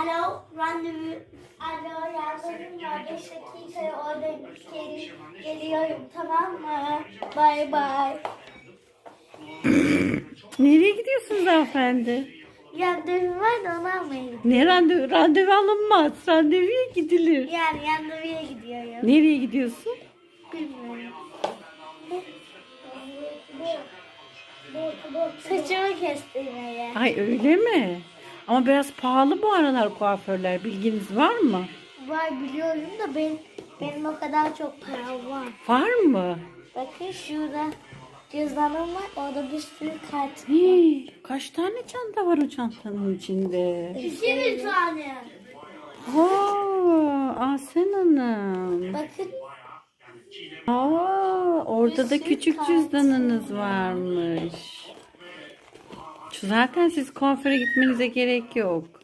Alo, randevu. Alo, yardımcım var. 5 dakikaya orada gel- geliyorum, tamam mı? Bye bye. Nereye gidiyorsunuz hanımefendi? Randevu var da onu almaya gidiyorum. Ne randevu? Randevu alınmaz. Randevuya gidilir. Yani randevuya gidiyorum. Nereye gidiyorsun? Bilmiyorum. Saçımı kestirmeye. Ay öyle mi? Ama biraz pahalı bu aralar kuaförler. Bilginiz var mı? Var biliyorum da benim, benim o kadar çok param var. Var mı? Bakın şurada cüzdanım var. Orada bir sürü kart. Hii, kaç tane çanta var o çantanın içinde? İki bir tane. Oo, Ahsen Hanım. Bakın Aa, orada da küçük cüzdanınız varmış. Zaten siz kuaföre gitmenize gerek yok.